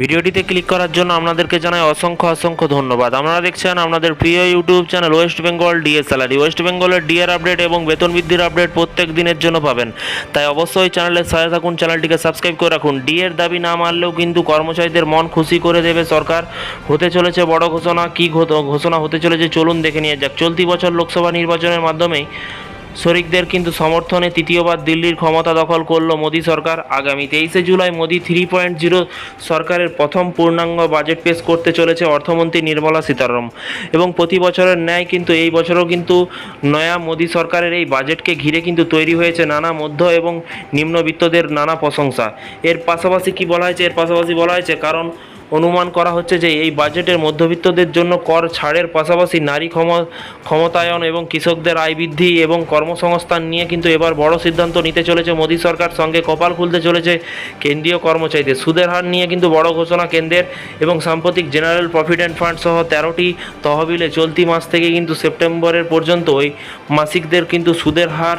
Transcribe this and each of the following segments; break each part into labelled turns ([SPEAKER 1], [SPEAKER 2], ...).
[SPEAKER 1] ভিডিওটিতে ক্লিক করার জন্য আপনাদেরকে জানাই অসংখ্য অসংখ্য ধন্যবাদ। আপনারা দেখছেন আপনাদের প্রিয় YouTube channel West Bengal DA salary West বেঙ্গলের ডিএর আপডেট এবং বেতন বৃদ্ধির আপডেট প্রত্যেক দিনের জন্য পাবেন। তাই অবশ্যই চ্যানেলের সাথে থাকুন, চ্যানেলটিকে সাবস্ক্রাইব করে রাখুন। ডিএর দাবি না মানলেও কিন্তু কর্মচারীদের মন খুশি করে দেবে সরকার। হতে চলেছে বড় ঘোষণা। কী ঘোষণা হতে চলেছে চলুন দেখে নিয়ে যাক। চলতি বছর লোকসভা নির্বাচনের মাধ্যমেই শরিকদের কিন্তু সমর্থনে তৃতীয়বার দিল্লির ক্ষমতা দখল করল মোদী সরকার। আগামী তেইশে July Modi three point zero সরকারের প্রথম পূর্ণাঙ্গ বাজেট পেশ করতে চলেছে অর্থমন্ত্রী নির্মলা সীতারামন। এবং প্রতি বছরের ন্যায় কিন্তু এই বছরও কিন্তু নয়া মোদী সরকারের এই বাজেটকে ঘিরে কিন্তু তৈরি হয়েছে নানা মধ্য এবং নিম্নবিত্তদের নানা প্রশংসা। এর পাশাপাশি কি বলা হয়েছে? এর পাশাপাশি বলা হয়েছে, কারণ অনুমান করা হচ্ছে যে এই বাজেটের মধ্যবিত্তদের জন্য কর ছাড়ের পাশাপাশি নারী ক্ষম- ক্ষমতায়ন এবং কৃষকদের আয় বৃদ্ধি এবং কর্মসংস্থান নিয়ে কিন্তু এবার বড় সিদ্ধান্ত নিতে চলেছে মোদী সরকার। সঙ্গে কপাল খুলতে চলেছে কেন্দ্রীয় কর্মচারীদের। সুদের হার নিয়ে কিন্তু বড় ঘোষণা কেন্দ্রের এবং সাম্প্রতিক জেনারেল প্রভিডেন্ট ফান্ড সহ তেরোটি তহবিলে চলতি মাস থেকে কিন্তু সেপ্টেম্বরের পর্যন্ত ওই মাসিকদের কিন্তু সুদের হার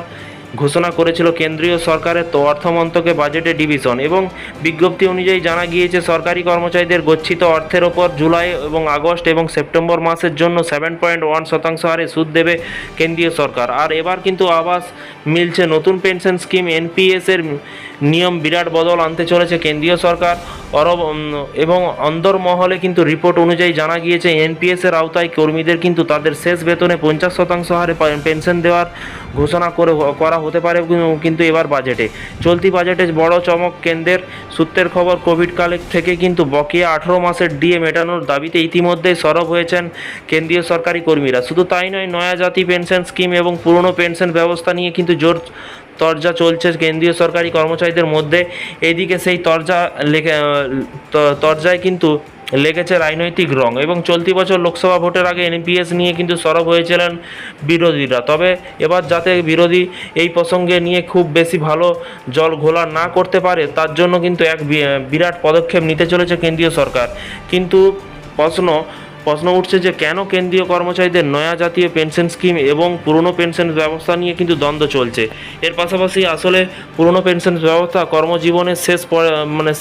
[SPEAKER 1] ঘোষণা করেছিল কেন্দ্রীয় সরকারের তো অর্থমন্ত্রকের বাজেটে ডিভিশন এবং বিজ্ঞপ্তি অনুযায়ী জানা গিয়েছে, সরকারি কর্মচারীদের গচ্ছিত অর্থের ওপর জুলাই এবং আগস্ট এবং সেপ্টেম্বর মাসের জন্য সেভেন পয়েন্ট ওয়ান শতাংশ হারে সুদ দেবে কেন্দ্রীয় সরকার। আর এবার কিন্তু আবাস মিলছে নতুন পেনশন স্কিম এনপিএস এর নিয়ম বিরাট বদল আনতে চলেছে কেন্দ্রীয় সরকার। অরব এবং অন্দরমহলে কিন্তু রিপোর্ট অনুযায়ী জানা গিয়েছে, এনপিএস এর আওতায় কর্মীদের কিন্তু তাদের শেষ বেতনে পঞ্চাশ শতাংশ হারে পেনশন দেওয়ার ঘোষণা করে, করা হতে পারে কিন্তু এবার বাজেটে। চলতি বাজেটে বড় চমক কেন্দ্রের সূত্রের খবর, কোভিড কালে থেকে কিন্তু বকেয়া আঠেরো মাসের ডিএ মেটানোর দাবিতে ইতিমধ্যেই সরব হয়েছেন কেন্দ্রীয় সরকারি কর্মীরা। শুধু তাই নয়, নয়া জাতি পেনশন স্কিম এবং পুরনো পেনশন ব্যবস্থা নিয়ে কিন্তু জোর তরজা চলছে কেন্দ্রীয় সরকারি কর্মচারীদের মধ্যে। এইদিকে সেই তরজা ত- তরজায় কিন্তু লেগেছে রাজনৈতিক রং এবং চলতি বছর লোকসভা ভোটের আগে এনপিএস নিয়ে কিন্তু সরব হয়েছিলেন বিরোধীরা। তবে এবার যাতে বিরোধী এই প্রসঙ্গে নিয়ে খুব বেশি ভালো জল ঘোলা না করতে পারে, তার জন্য কিন্তু এক বিরাট পদক্ষেপ নিতে চলেছে কেন্দ্রীয় সরকার। কিন্তু প্রশ্ন প্রশ্ন উঠছে যে কেন কেন্দ্রীয় কর্মচারীদের নয়া জাতীয় পেনশন স্কিম এবং পুরনো পেনশন ব্যবস্থা নিয়ে কিন্তু দ্বন্দ্ব চলছে। এর পাশাপাশি আসলে পুরনো পেনশন ব্যবস্থা কর্মজীবনের শেষ মানে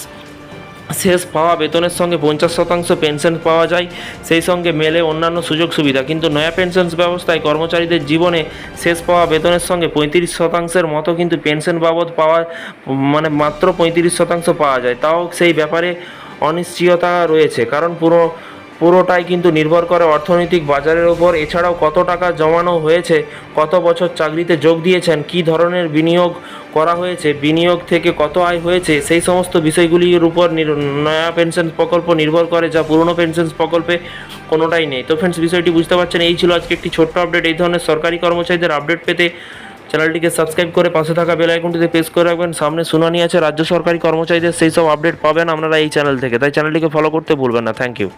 [SPEAKER 1] শেষ পাওয়া বেতনের সঙ্গে পঞ্চাশ শতাংশ পেনশন পাওয়া যায়, সেই সঙ্গে মেলে অন্যান্য সুযোগ সুবিধা। কিন্তু নয়া পেনশন ব্যবস্থায় কর্মচারীদের জীবনে শেষ পাওয়া বেতনের সঙ্গে পঁয়ত্রিশ শতাংশের মতো কিন্তু পেনশন বাবদ পাওয়া মানে মাত্র পঁয়ত্রিশ শতাংশ পাওয়া যায়। তাও সেই ব্যাপারে অনিশ্চয়তা রয়েছে। কারণ পুরো পুরোটাই কিন্তু নির্ভর করে অর্থনৈতিক বাজারের ওপর। এছাড়াও কত টাকা জমানো হয়েছে, কত বছর চাকরিতে যোগ দিয়েছেন, কী ধরনের বিনিয়োগ করা হয়েছে, বিনিয়োগ থেকে কত আয় হয়েছে, সেই সমস্ত বিষয়গুলির উপর নয়া পেনশন প্রকল্প নির্ভর করে, যা পুরনো পেনশন প্রকল্পে কোনোটাই নেই। তো ফ্রেন্ডস বিষয়টি বুঝতে পারছেন, এই ছিল আজকে একটি ছোট্ট আপডেট এই ধরনের সরকারি কর্মচারীদের আপডেট পেতে চ্যানেলটিকে সাবস্ক্রাইব করে পাশে থাকা বেল আইকনটিতে প্রেস করে রাখবেন। সামনে শুনানি আছে, রাজ্য সরকারি কর্মচারীদের সেই সব আপডেট পাবেন আপনারা এই চ্যানেল থেকে। তাই চ্যানেলটিকে ফলো করতে ভুলবেন না। Thank you